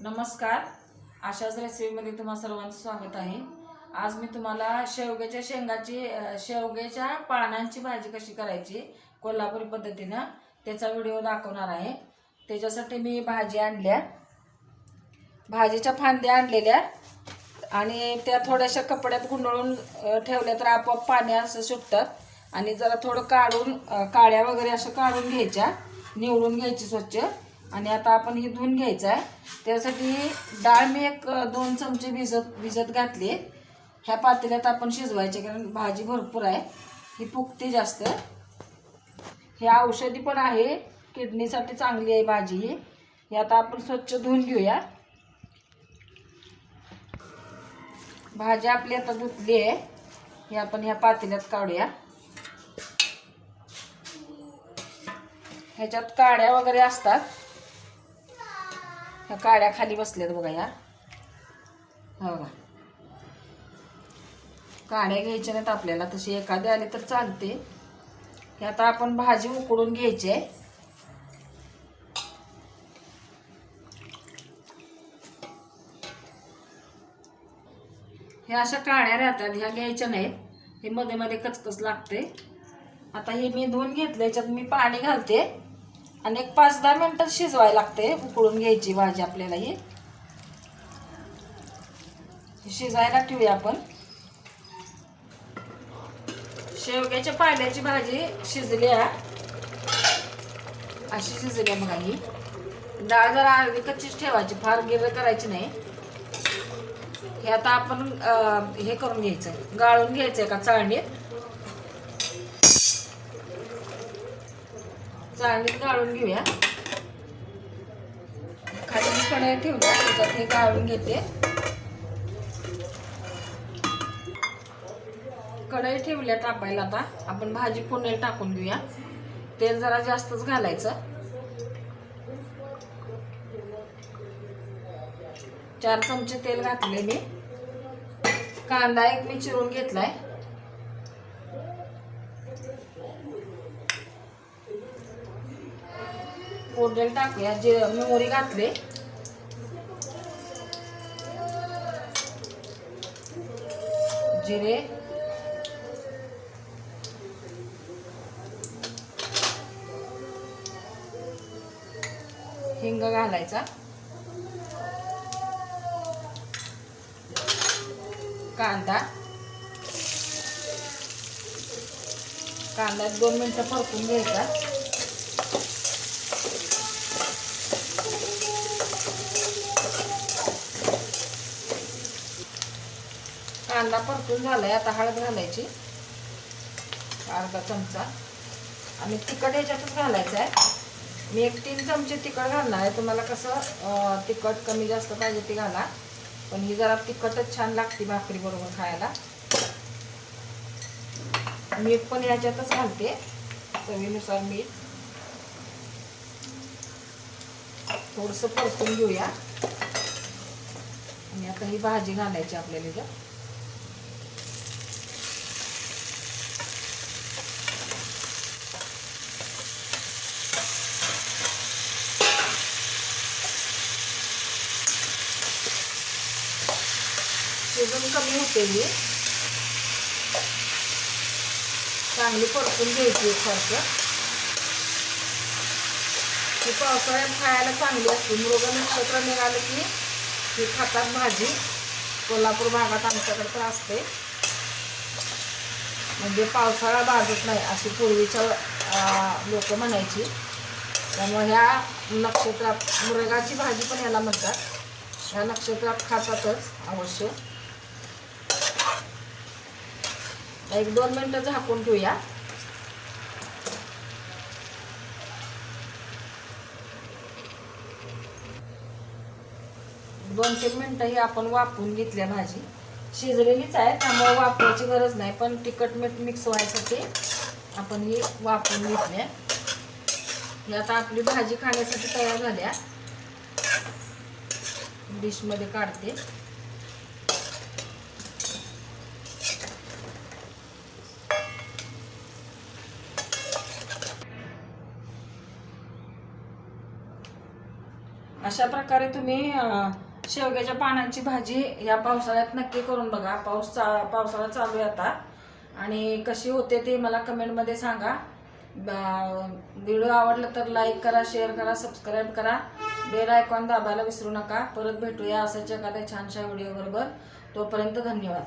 नमस्कार. आशाच रेसिपीमध्ये तुम्हा सर्वांचं स्वागत आहे. आज मी तुम्हाला शेवग्याच्या शेंगाची शेवग्याच्या पानांची भाजी कशी करायची कोल्हापुरी पद्धतीनं त्याचा व्हिडिओ दाखवणार आहे. त्याच्यासाठी मी भाजी आणल्या. भाजीच्या फांद्या आणलेल्या आणि त्या थोड्याशा कपड्यात गुंडळून ठेवल्या तर आपोआप पाणी असं सुटतात. आणि जरा थोडं काढून काळ्या वगैरे असं काढून घ्यायच्या. निवडून घ्यायची स्वच्छ. आणि आता आपण ही धुवून घ्यायचं आहे. त्यासाठी डाळ मी एक दोन चमचे भिजत भिजत घातली. ह्या पातेल्यात आपण शिजवायचे कारण भाजी भरपूर आहे. ही फुगते जास्त. हे औषधी पण आहे. किडनीसाठी चांगली आहे भाजी ही. ही आता आपण स्वच्छ धुवून घेऊया. भाजी आपली आता धुतली आहे. ही आपण ह्या पातेल्यात काढूया. ह्याच्यात काड्या वगैरे असतात. ह्या काड्या खाली बसल्यात बघा ह्या हो बघा. काड्या घ्यायच्या नाहीत आपल्याला तशी एखादी आली तर चालते. हे आता आपण भाजी उकडून घ्यायची आहे ह्या अशा काळ्या राहतात ह्या घ्यायच्या नाहीत. हे मध्ये मध्ये कचकच लागते आता हे मी धुवून घेतलं याच्यात मी पाणी घालते. आणि एक पाच दहा मिनटं शिजवायला लागते. उकळून घ्यायची भाजी आपल्याला ही. शिजायला ठेवूया आपण. शेवग्याच्या पाल्याची भाजी शिजली अशी शिजली आहे बघा ही. डाळ जरा अर्धी कच्चीच ठेवायची. फार गिर करायची नाही. हे आता आपण हे करून घ्यायचं. गाळून घ्यायचं एका चाळणीत. चाळणीत गाळून घेऊया. खाली मी कढई ठेवल्या त्याच्यात हे गाळून घेते. कढई ठेवल्या टाकायला आता. आपण भाजी फोडणी टाकून घेऊया. तेल जरा जास्तच घालायचं. चार चमचे तेल घातले मी. कांदा एक मी चिरून घेतलाय. फोडलेलं टाकूया. जे मी मोरी घातले. जिरे. हिंग घालायचा. कांदा. कांदा दोन मिनटं फरकून घ्यायचा. कांदा परतून झालाय आता हळद घालायची. अर्धा चमचा. आणि तिखट ह्याच्यातच घालायचं आहे. मी एक तीन चमचे तिखट घालणार आहे. तुम्हाला कसं तिखट कमी जास्त पाहिजे ते घाला. पण ही जरा तिखटच छान लागते भाकरी बरोबर खायला. मीठ पण याच्यातच घालते चवीनुसार मीठ. थोडंसं परतून घेऊया. आणि आता ही भाजी घालायची आपल्याला कमी होते ही चांगली परतून घ्यायची एकसारखं. ही पावसाळ्यात खायला चांगली असते. मृग नक्षत्र निघालं की ही खातात भाजी. कोल्हापूर भागात आमच्याकडे तर असते. म्हणजे पावसाळा भाजत नाही अशी पूर्वीच्या लोक म्हणायची. त्यामुळे ह्या नक्षत्रात मृगाची भाजी पण याला म्हणतात. ह्या नक्षत्रात खातातच अवश्य. एक दोन मिनटं झाकून ठेवूया. दोन तीन मिनटं ही आपण वापरून घेतल्या भाजी. शिजलेलीच आहे त्यामुळे वापरायची गरज नाही पण तिखट मीठ मिक्स व्हायसाठी आपण ही वापरून घेतल्या ही आता आपली भाजी खाण्यासाठी तयार झाल्या डिशमध्ये काढते. अशा प्रकारे तुम्ही शेवग्याच्या पानांची भाजी या पावसाळ्यात नक्की करून बघा. पाऊस चा पावसाळा चालू आहे आता. आणि कशी होते ते मला कमेंटमध्ये सांगा. व्हिडिओ आवडला तर लाईक करा शेअर करा सबस्क्राईब करा. बेल आयकॉन दाबायला विसरू नका. परत भेटूया असंच एखाद्या छानशा व्हिडिओ बरोबर तोपर्यंत धन्यवाद.